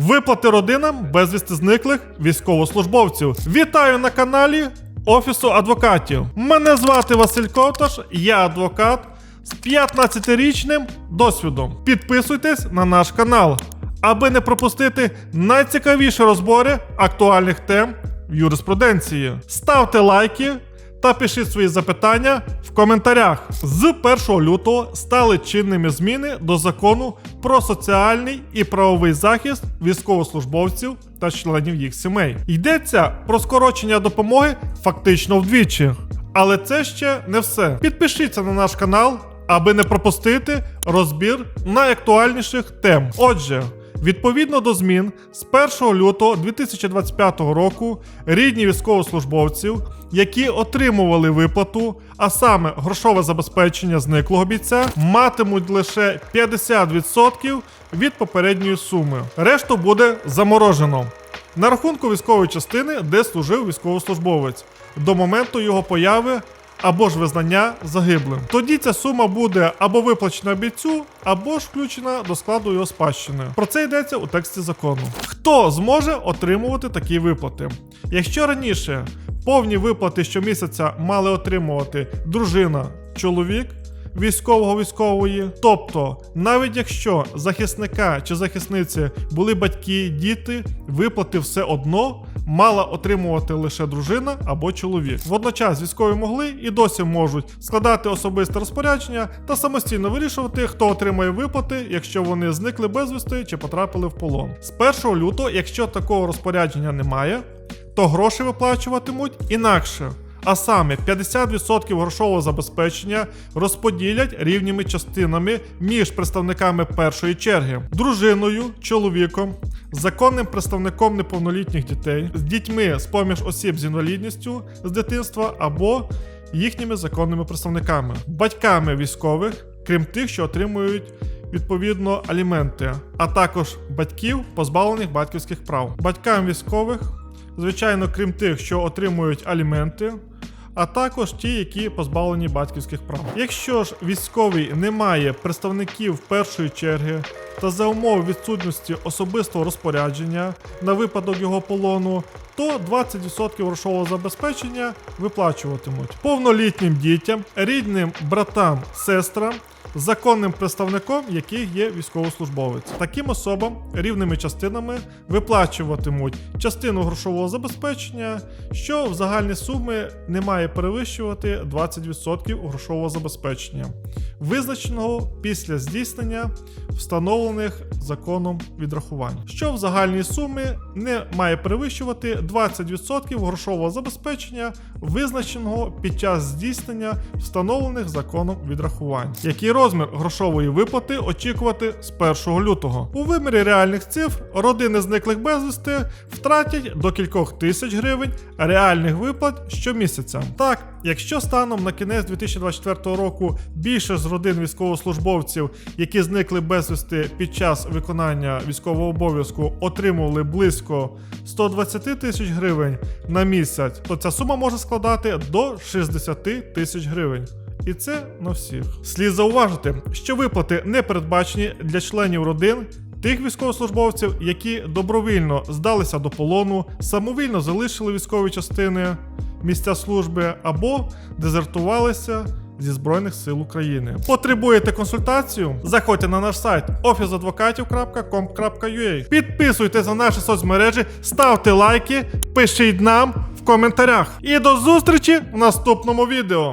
Виплати родинам безвісти зниклих військовослужбовців. Вітаю на каналі Офісу адвокатів. Мене звати Василь Ковташ, я адвокат з 15-річним досвідом. Підписуйтесь на наш канал, аби не пропустити найцікавіші розбори актуальних тем в юриспруденції. Ставте лайки та пишіть свої запитання в коментарях. З 1 лютого стали чинними зміни до закону про соціальний і правовий захист військовослужбовців та членів їх сімей. Йдеться про скорочення допомоги фактично вдвічі. Але це ще не все. Підпишіться на наш канал, аби не пропустити розбір найактуальніших тем. Отже, Відповідно до змін, з 1 лютого 2025 року рідні військовослужбовців, які отримували виплату, а саме грошове забезпечення зниклого бійця, матимуть лише 50% від попередньої суми. Решту буде заморожено на рахунку військової частини, де служив військовослужбовець, до моменту його появи або ж визнання загиблим. Тоді ця сума буде або виплачена бійцю, або ж включена до складу його спадщини. Про це йдеться у тексті закону. Хто зможе отримувати такі виплати? Якщо раніше повні виплати щомісяця мали отримувати дружина, чоловік. Військового військової, тобто, навіть якщо захисника чи захисниці були батьки, діти, виплати все одно мала отримувати лише дружина або чоловік. Водночас військові могли і досі можуть складати особисте розпорядження та самостійно вирішувати, хто отримає виплати, якщо вони зникли безвісти чи потрапили в полон. З 1 лютого, якщо такого розпорядження немає, то гроші виплачуватимуть інакше. А саме 50% грошового забезпечення розподілять рівніми частинами між представниками першої черги, дружиною, чоловіком, законним представником неповнолітніх дітей, з дітьми з поміж осіб з інвалідністю з дитинства або їхніми законними представниками, батьками військових, крім тих, що отримують відповідно аліменти, а також батьків, позбавлених батьківських прав, батькам військових звичайно, крім тих, що отримують аліменти, а також ті, які позбавлені батьківських прав. Якщо ж військовий не має представників першої черги та за умов відсутності особистого розпорядження на випадок його полону, то 20% грошового забезпечення виплачуватимуть повнолітнім дітям, рідним братам, сестрам. Законним представником яких є військовослужбовець. Таким особам рівними частинами виплачуватимуть частину грошового забезпечення, що в загальні суми не має перевищувати 20% грошового забезпечення, визначеного після здійснення встановлених законом відрахувань, що в загальній сумі не має перевищувати 20% грошового забезпечення, визначеного під час здійснення встановлених законом відрахувань. Який розмір грошової виплати очікувати з 1 лютого? У вимірі реальних цифр родини зниклих безвісти втратять до кількох тисяч гривень реальних виплат щомісяця. Так, якщо станом на кінець 2024 року більше з родин військовослужбовців, які зникли безвісти під час виконання військового обов'язку, отримували близько 120 тисяч гривень на місяць, то ця сума може складати до 60 тисяч гривень. І це на всіх. Слід зауважити, що виплати не передбачені для членів родин тих військовослужбовців, які добровільно здалися до полону, самовільно залишили військові частини, місця служби або дезертувалися. Зі Збройних сил України потребуєте консультацію? Заходьте на наш сайт officeadvokatів.com.ua Підписуйтесь на наші соцмережі, ставте лайки, пишіть нам в коментарях. І до зустрічі в наступному відео.